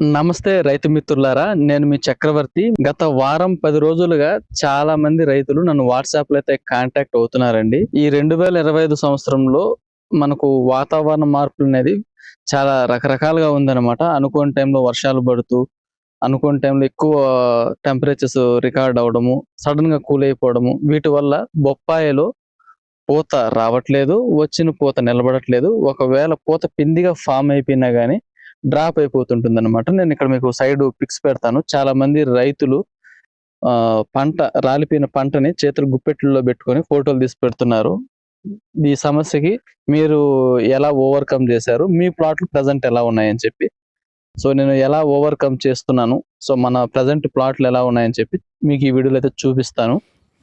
నమస్తే రైతు మిత్రులారా నేను మీ చక్రవర్తి. గత వారం పది రోజులుగా చాలా మంది రైతులు నన్ను వాట్సాప్లో అయితే కాంటాక్ట్ అవుతున్నారండి. ఈ రెండు వేల ఇరవై ఐదు సంవత్సరంలో మనకు వాతావరణ మార్పులు అనేది చాలా రకరకాలుగా ఉందన్నమాట. అనుకోని టైంలో వర్షాలు పడుతూ అనుకోని టైంలో ఎక్కువ టెంపరేచర్స్ రికార్డ్ అవడము సడన్గా కూల్ అయిపోవడము వీటి వల్ల బొప్పాయిలో పూత రావట్లేదు వచ్చిన పూత నిలబడట్లేదు. ఒకవేళ పూత పిందిగా ఫామ్ అయిపోయినా కానీ డ్రాప్ అయిపోతుంటుంది అనమాట నేను ఇక్కడ మీకు సైడ్ పిక్స్ పెడతాను. చాలా మంది రైతులు పంట రాలిపోయిన పంటని చేతులు గుప్పెట్లలో పెట్టుకొని ఫోటోలు తీసి పెడుతున్నారు. ఈ సమస్యకి మీరు ఎలా ఓవర్కమ్ చేశారు? మీ ప్లాట్లు ప్రజెంట్ ఎలా ఉన్నాయని చెప్పి. సో నేను ఎలా ఓవర్కమ్ చేస్తున్నాను? సో మన ప్రజెంట్ ప్లాట్లు ఎలా ఉన్నాయని చెప్పి మీకు ఈ వీడియోలో అయితే చూపిస్తాను.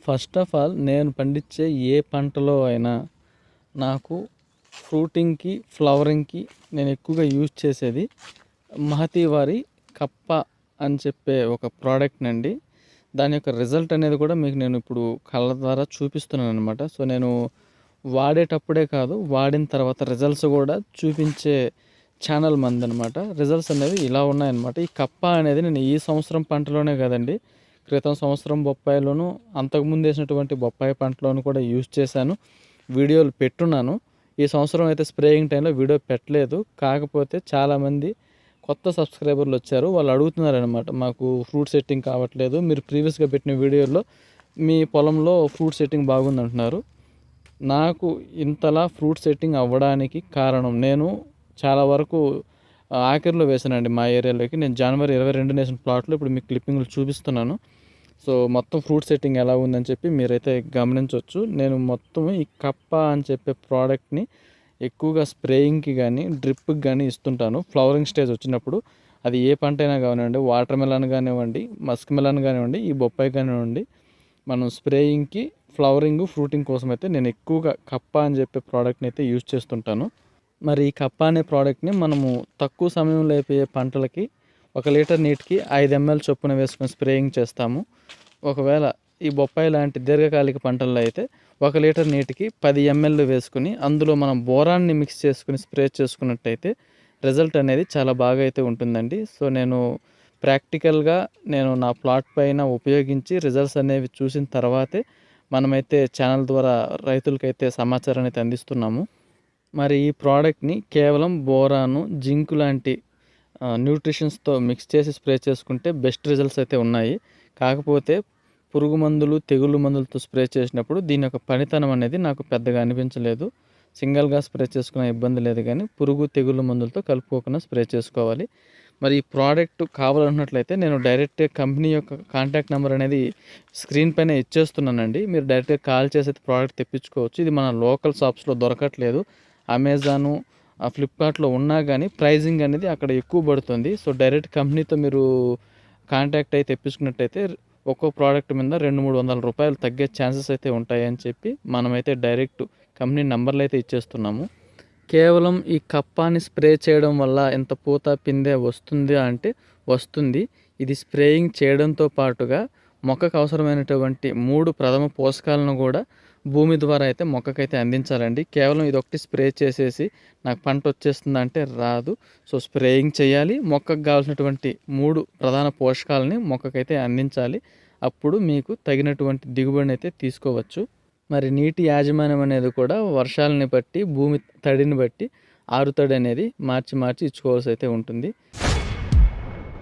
ఫస్ట్ ఆఫ్ ఆల్ నేను పండించే ఏ పంటలో అయినా నాకు ఫ్రూటింగ్కి ఫ్లవరింగ్కి నేను ఎక్కువగా యూజ్ చేసేది మహతి వారి కప్ప అని చెప్పే ఒక ప్రోడక్ట్ అండి. దాని యొక్క రిజల్ట్ అనేది కూడా మీకు నేను ఇప్పుడు కళ్ళ ద్వారా చూపిస్తున్నాను అనమాట సో నేను వాడేటప్పుడే కాదు వాడిన తర్వాత రిజల్ట్స్ కూడా చూపించే ఛానల్ మంది అనమాట రిజల్ట్స్ అనేవి ఇలా ఉన్నాయన్నమాట. ఈ కప్ప అనేది నేను ఈ సంవత్సరం పంటలోనే కదండి క్రితం సంవత్సరం బొప్పాయిలోను అంతకుముందు వేసినటువంటి బొప్పాయి పంటలోను కూడా యూజ్ చేశాను. వీడియోలు పెట్టున్నాను. ఈ సంవత్సరం అయితే స్ప్రేయింగ్ టైంలో వీడియో పెట్టలేదు. కాకపోతే చాలామంది కొత్త సబ్స్క్రైబర్లు వచ్చారు. వాళ్ళు అడుగుతున్నారు అనమాట మాకు ఫ్రూట్ సెట్టింగ్ కావట్లేదు. మీరు ప్రీవియస్గా పెట్టిన వీడియోలో మీ పొలంలో ఫ్రూట్ సెట్టింగ్ బాగుంది అంటున్నారు నాకు ఇంతలా ఫ్రూట్ సెట్టింగ్ అవ్వడానికి కారణం నేను చాలా వరకు ఆఖరిలో వేసానండి మా ఏరియాలోకి. నేను జనవరి ఇరవై రెండు వేసిన ప్లాట్లో ఇప్పుడు మీకు క్లిప్పింగ్లు చూపిస్తున్నాను. సో మొత్తం ఫ్రూట్ సెట్టింగ్ ఎలా ఉందని చెప్పి మీరైతే గమనించవచ్చు. నేను మొత్తం ఈ కప్ప అని చెప్పే ప్రోడక్ట్ని ఎక్కువగా స్ప్రేయింగ్కి కానీ డ్రిప్కి కానీ ఇస్తుంటాను. ఫ్లవరింగ్ స్టేజ్ వచ్చినప్పుడు అది ఏ పంట అయినా కానివ్వండి వాటర్ మెలన్ కానివ్వండి మస్క్ మెలన్ కానివ్వండి ఈ బొప్పాయి కానివ్వండి మనం స్ప్రేయింగ్కి ఫ్లవరింగ్ ఫ్రూటింగ్ కోసం అయితే నేను ఎక్కువగా కప్ప అని చెప్పే ప్రోడక్ట్ని అయితే యూజ్ చేస్తుంటాను. మరి ఈ కప్ప అనే ప్రోడక్ట్ని మనము తక్కువ సమయంలో అయిపోయే పంటలకి ఒక లీటర్ నీటికి ఐదు ఎంఎల్ చొప్పున వేసుకొని స్ప్రేయింగ్ చేస్తాము. ఒకవేళ ఈ బొప్పాయి లాంటి దీర్ఘకాలిక పంటల్లో అయితే ఒక లీటర్ నీటికి పది ఎంఎల్ వేసుకుని అందులో మనం బోరాన్ని మిక్స్ చేసుకుని స్ప్రే చేసుకున్నట్టయితే రిజల్ట్ అనేది చాలా బాగా అయితే ఉంటుందండి. సో నేను ప్రాక్టికల్గా నేను నా ప్లాట్ పైన ఉపయోగించి రిజల్ట్స్ అనేవి చూసిన తర్వాతే మనమైతే ఛానల్ ద్వారా రైతులకైతే సమాచారాన్ని అయితే అందిస్తున్నాము. మరి ఈ ప్రోడక్ట్ని కేవలం బోరాను జింక్ లాంటి న్యూట్రిషన్స్తో మిక్స్ చేసి స్ప్రే చేసుకుంటే బెస్ట్ రిజల్ట్స్ అయితే ఉన్నాయి. కాకపోతే పురుగు మందులు తెగుళ్ళు మందులతో స్ప్రే చేసినప్పుడు దీని యొక్క పనితనం అనేది నాకు పెద్దగా అనిపించలేదు. సింగిల్గా స్ప్రే చేసుకునే ఇబ్బంది లేదు కానీ పురుగు తెగుళ్ళు మందులతో కలుపుకోకుండా స్ప్రే చేసుకోవాలి. మరి ఈ ప్రోడక్ట్ కావాలన్నట్లయితే నేను డైరెక్ట్ కంపెనీ యొక్క కాంటాక్ట్ నెంబర్ అనేది స్క్రీన్ పైన ఇచ్చేస్తున్నానండి. మీరు డైరెక్ట్గా కాల్ చేసి అయితే ప్రోడక్ట్ తెప్పించుకోవచ్చు. ఇది మన లోకల్ షాప్స్లో దొరకట్లేదు. అమెజాను ఆ ఫ్లిప్కార్ట్లో ఉన్నా కానీ ప్రైజింగ్ అనేది అక్కడ ఎక్కువ పడుతుంది. సో డైరెక్ట్ కంపెనీతో మీరు కాంటాక్ట్ అయితే తెప్పించుకున్నట్టయితే ఒక్కో ప్రోడక్ట్ మీద రెండు మూడు వందల రూపాయలు తగ్గే ఛాన్సెస్ అయితే ఉంటాయని చెప్పి మనమైతే డైరెక్ట్ కంపెనీ నెంబర్లు అయితే ఇచ్చేస్తున్నాము. కేవలం ఈ కప్పాని స్ప్రే చేయడం వల్ల ఎంత పూత పిందె వస్తుంది అంటే వస్తుంది. ఇది స్ప్రేయింగ్ చేయడంతో పాటుగా మొక్కకు అవసరమైనటువంటి మూడు ప్రథమ పోషకాలను కూడా భూమి ద్వారా అయితే మొక్కకైతే అందించాలండి. కేవలం ఇది ఒకటి స్ప్రే చేసేసి నాకు పంట వచ్చేస్తుంది అంటే రాదు. సో స్ప్రేయింగ్ చేయాలి. మొక్కకు కావాల్సినటువంటి మూడు ప్రధాన పోషకాలని మొక్కకైతే అందించాలి. అప్పుడు మీకు తగినటువంటి దిగుబడిని అయితే తీసుకోవచ్చు. మరి నీటి యాజమాన్యం అనేది కూడా వర్షాలని బట్టి భూమి తడిని బట్టి ఆరుతడి అనేది మార్చి మార్చి ఇచ్చుకోవాల్సి అయితే ఉంటుంది.